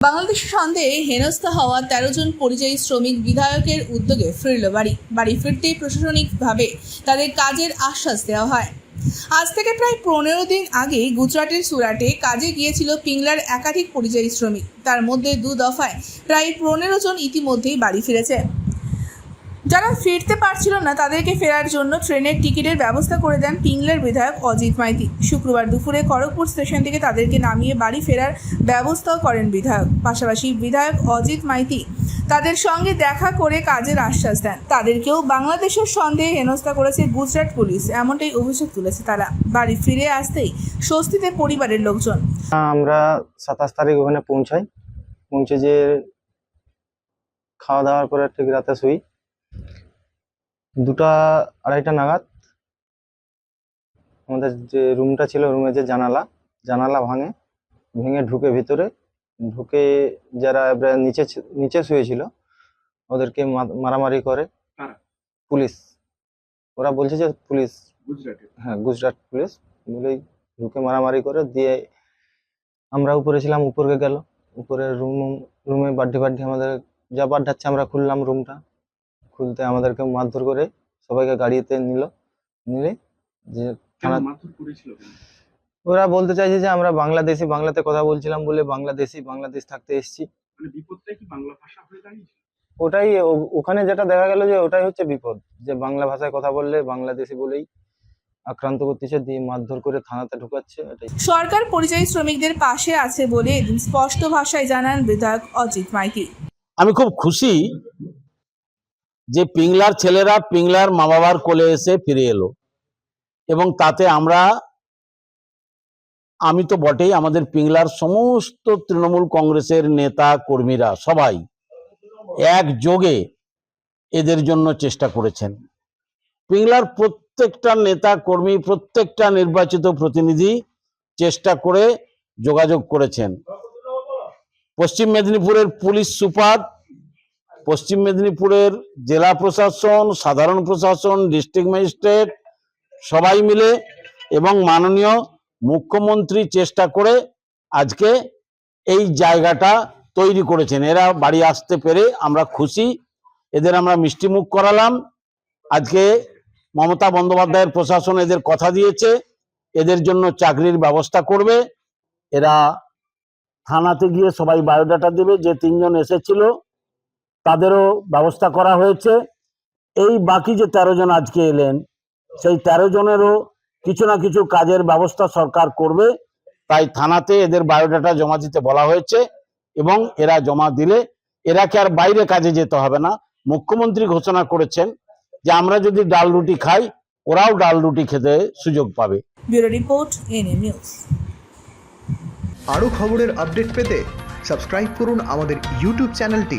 বাংলাদেশ সন্দেহে হেনস্থা হওয়া তেরো জন পরিযায়ী শ্রমিক বিধায়কের উদ্যোগে ফিরল বাড়ি। বাড়ি ফিরতেই প্রশাসনিকভাবে তাদের কাজের আশ্বাস দেওয়া হয়। আজ থেকে প্রায় পনেরো দিন আগে গুজরাটের সুরাটে কাজে গিয়েছিল পিংলার একাধিক পরিযায়ী শ্রমিক। তার মধ্যে দু দফায় প্রায় পনেরো জন ইতিমধ্যেই বাড়ি ফিরেছে। যারা ফিরতে পারছিল না তাদেরকে ফেরার জন্য ট্রেনের টিকিটের ব্যবস্থা করে দেন পিংলার বিধায়ক অজিত মাইতি। শুক্রবার দুপুরে খড়গপুর স্টেশন থেকে তাদেরকে নামিয়ে বাড়ি ফেরার ব্যবস্থাও করেন বিধায়ক। পাশাপাশি বিধায়ক অজিত মাইতি তাদের সঙ্গে দেখা করে কাজের আশ্বাস দেন। তাদেরকেও বাংলাদেশের সন্দেহে হেনস্থা করেছে গুজরাট পুলিশ, এমনটাই অভিযোগ তুলেছে তারা। বাড়ি ফিরে আসতেই স্বস্তিতে পরিবারের লোকজন। আমরা সাতাশ তারিখ ওখানে পৌঁছাই। পৌঁছে যে খাওয়া দাওয়ার পরে ঠিক রাতে শুই। দুটা আড়াইটা নাগাদ আমাদের যে রুমটা ছিল রুমে যে জানালা জানালা ভাঙে ভেঙে ঢুকে ভিতরে ঢুকে যারা এবারে নিচে নিচে শুয়েছিল ওদেরকে মারামারি করে। পুলিশ। ওরা বলছে যে পুলিশ। হ্যাঁ গুজরাট পুলিশ। বলেই ঢুকে মারামারি করে দিয়ে আমরা উপরে ছিলাম উপরে গেল। উপরে রুম রুমে বাড্ডি বাড্ডি আমাদের যা বাড্ডাচ্ছে আমরা খুললাম রুমটা। খুলতে আমাদেরকে মারধর করে সবাইকে গাড়িতে নিল নিলে যে থানা মারধর করেছিল ওরা বলতে চাইছে যে আমরা বাংলাদেশি বাংলাতে কথা বলছিলাম বলে বাংলাদেশি বাংলাদেশ থাকতে এসেছি। মানে বিপদটাই কি বাংলা ভাষা হয়ে দাঁড়িয়েছে? ওটাই ও- ওখানে যেটা দেখা গেল যে ওটাই হচ্ছে বিপদ যে বাংলা ভাষায় কথা বললে বাংলাদেশি বলেই আক্রান্ত করতেছে দিয়ে মারধর করে থানাতে ঢুকাচ্ছে এটাই। সরকার পরিযায়ী শ্রমিকদের পাশে আছে বলে এদিন স্পষ্ট ভাষায় জানান বিধায়ক অজিত মাইতি। আমি খুব খুশি যে পিংলার ছেলেরা পিংলার মা বাবার কোলে এসে ফিরে এলো। এবং তাতে আমরা, আমি তো বটেই আমাদের পিংলার সমস্ত তৃণমূল কংগ্রেসের নেতা, কর্মীরা সবাই একযোগে এদের জন্য চেষ্টা করেছেন। পিংলার প্রত্যেকটা নেতা, কর্মী, প্রত্যেকটা নির্বাচিত প্রতিনিধি চেষ্টা করে যোগাযোগ করেছেন। পশ্চিম মেদিনীপুরের পুলিশ সুপার পশ্চিম মেদিনীপুরের জেলা প্রশাসন, সাধারণ প্রশাসন, ডিস্ট্রিক্ট ম্যাজিস্ট্রেট সবাই মিলে এবং মাননীয় মুখ্যমন্ত্রী চেষ্টা করে আজকে এই জায়গাটা তৈরি করেছেন। এরা বাড়ি আসতে পেরে আমরা খুশি। এদের আমরা মিষ্টিমুখ করালাম। আজকে মমতা বন্দ্যোপাধ্যায়ের প্রশাসন এদের কথা দিয়েছে। এদের জন্য চাকরির ব্যবস্থা করবে। এরা থানাতে গিয়ে সবাই বায়োডাটা দেবে। যে তিনজন এসেছিল তাদেরও ব্যবস্থা করা হয়েছে। এই বাকি যে তেরো জন আজকে এলেন সেই তেরো জনেরও কিছু না কিছু কাজের ব্যবস্থা সরকার করবে। তাই থানাতে এদের বায়োডাটা জমা দিতে বলা হয়েছে এবং এরা জমা দিলে এরাকে আর বাইরে কাজে যেতে হবে না। মুখ্যমন্ত্রী ঘোষণা করেছেন যে আমরা যদি ডাল রুটি খাই ওরাও ডাল রুটি খেতে সুযোগ পাবে। Bureau report NA news. আরও খবরের আপডেট পেতে সাবস্ক্রাইব করুন আমাদের ইউটিউব চ্যানেলটি।